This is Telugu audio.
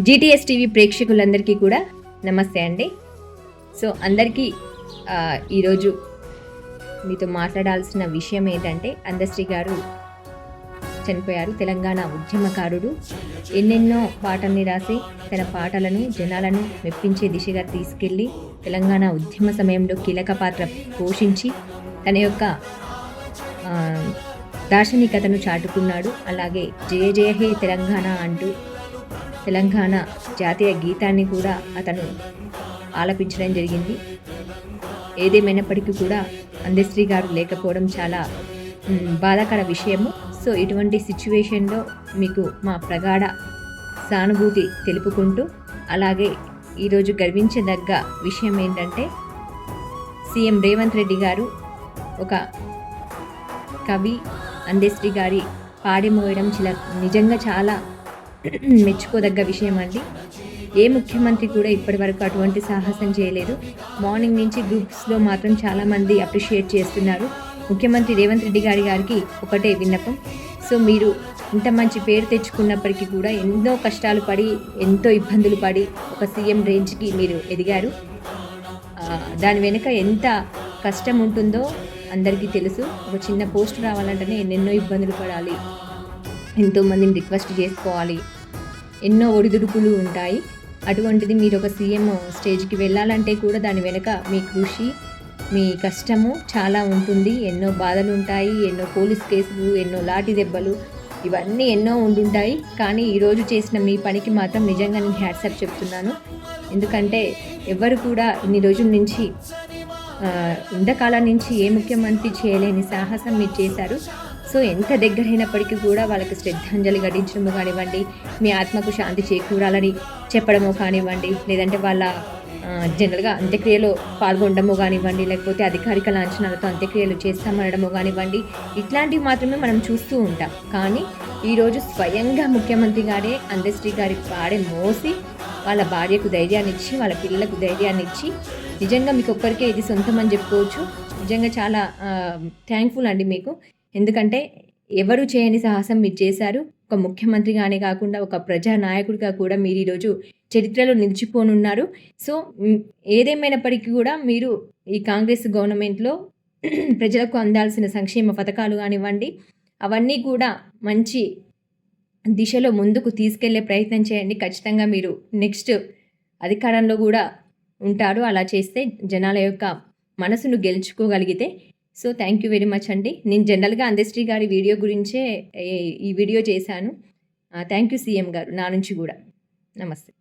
జీటీఎస్ టీవీ ప్రేక్షకులందరికీ కూడా నమస్తే అండి. సో అందరికీ ఈరోజు మీతో మాట్లాడాల్సిన విషయం ఏంటంటే అందశ్రీ గారు చనిపోయారు. తెలంగాణ ఉద్యమకారుడు. ఎన్నెన్నో పాటల్ని రాసి తన పాటలను జనాలను మెప్పించే దిశగా తీసుకెళ్ళి తెలంగాణ ఉద్యమ సమయంలో కీలక పాత్ర పోషించి తన యొక్క దార్శనికతను చాటుకున్నాడు. అలాగే జయ జయ హే తెలంగాణ అంటూ తెలంగాణ జాతీయ గీతాన్ని కూడా అతను ఆలపించడం జరిగింది. ఏదేమైనప్పటికీ కూడా అందశ్రీ గారు లేకపోవడం చాలా బాధాకర విషయము. సో ఇటువంటి సిచ్యువేషన్లో మీకు మా ప్రగాఢ సానుభూతి తెలుపుకుంటూ అలాగే ఈరోజు గర్వించదగ్గ విషయం ఏంటంటే సీఎం రేవంత్ రెడ్డి గారు ఒక కవి అందశ్రీ గారి పాడి మోయడం చిల నిజంగా చాలా మెచ్చుకోదగ్గ విషయం అండి ఏ ముఖ్యమంత్రి కూడా ఇప్పటివరకు అటువంటి సాహసం చేయలేదు. మార్నింగ్ నుంచి గ్రూప్స్లో మాత్రం చాలామంది అప్రిషియేట్ చేస్తున్నారు. ముఖ్యమంత్రి రేవంత్ రెడ్డి గారి గారికి ఒకటే విన్నపం. సో మీరు ఇంత మంచి పేరు తెచ్చుకున్నప్పటికీ కూడా ఎన్నో కష్టాలు పడి ఎంతో ఇబ్బందులు పడి ఒక సీఎం రేంజ్కి మీరు ఎదిగారు. దాని వెనుక ఎంత కష్టం ఉంటుందో అందరికీ తెలుసు. ఒక చిన్న పోస్ట్ రావాలంటేనే ఎన్నెన్నో ఇబ్బందులు పడాలి. ఎంతోమందిని రిక్వెస్ట్ చేసుకోవాలి. ఎన్నో ఒడిదుడుకులు ఉంటాయి. అటువంటిది మీరు ఒక సీఎం స్టేజ్కి వెళ్ళాలంటే కూడా దాని వెనుక మీ కృషి మీ కష్టము చాలా ఉంటుంది. ఎన్నో బాధలు ఉంటాయి ఎన్నో పోలీస్ కేసులు ఎన్నో లాఠీ దెబ్బలు ఇవన్నీ ఎన్నో ఉండుంటాయి. కానీ ఈరోజు చేసిన మీ పనికి మాత్రం నిజంగా నేను హ్యాట్సాప్ చెప్తున్నాను. ఎందుకంటే ఎవరు కూడా ఇన్ని రోజుల నుంచి ఇంతకాలం నుంచి ఏ ముఖ్యమంత్రి చేయలేని సాహసం మీరు చేశారు. సో ఎంత దగ్గరైనప్పటికీ కూడా వాళ్ళకి శ్రద్ధాంజలి ఘటించడము కానివ్వండి మీ ఆత్మకు శాంతి చేకూరాలని చెప్పడము కానివ్వండి లేదంటే వాళ్ళ జనరల్గా అంత్యక్రియలో పాల్గొనడము కానివ్వండి లేకపోతే అధికారిక లాంఛనాలతో అంత్యక్రియలు చేస్తామనడము కానివ్వండి ఇట్లాంటివి మాత్రమే మనం చూస్తూ ఉంటాం. కానీ ఈరోజు స్వయంగా ముఖ్యమంత్రి గారే అందశ్రీ గారి పాడే మోసి వాళ్ళ భార్యకు ధైర్యాన్ని ఇచ్చి వాళ్ళ పిల్లలకు ధైర్యాన్ని ఇచ్చి నిజంగా మీకు ఒక్కరికే ఇది సొంతం అని చెప్పుకోవచ్చు. నిజంగా చాలా థ్యాంక్ఫుల్ అండి మీకు. ఎందుకంటే ఎవరు చేయని సాహసం మీరు చేశారు ఒక ముఖ్యమంత్రిగానే కాకుండా ఒక ప్రజా నాయకుడిగా కూడా మీరు ఈరోజు చరిత్రలో నిలిచిపోనున్నారు. సో ఏదేమైనప్పటికీ కూడా మీరు ఈ కాంగ్రెస్ గవర్నమెంట్లో ప్రజలకు అందాల్సిన సంక్షేమ పథకాలు కానివ్వండి అవన్నీ కూడా మంచి దిశలో ముందుకు తీసుకెళ్ళే ప్రయత్నం చేయండి. ఖచ్చితంగా మీరు నెక్స్ట్ అధికారంలో కూడా ఉంటారు. అలా చేస్తే జనాల యొక్క మనసును గెలుచుకోగలిగితే so thank you very much అండి. నేను జనరల్గా అందశ్రీ గారి వీడియో గురించే ఈ- వీడియో చేశాను. థ్యాంక్ యూ సీఎం గారు. నా నుంచి కూడా. నమస్తే.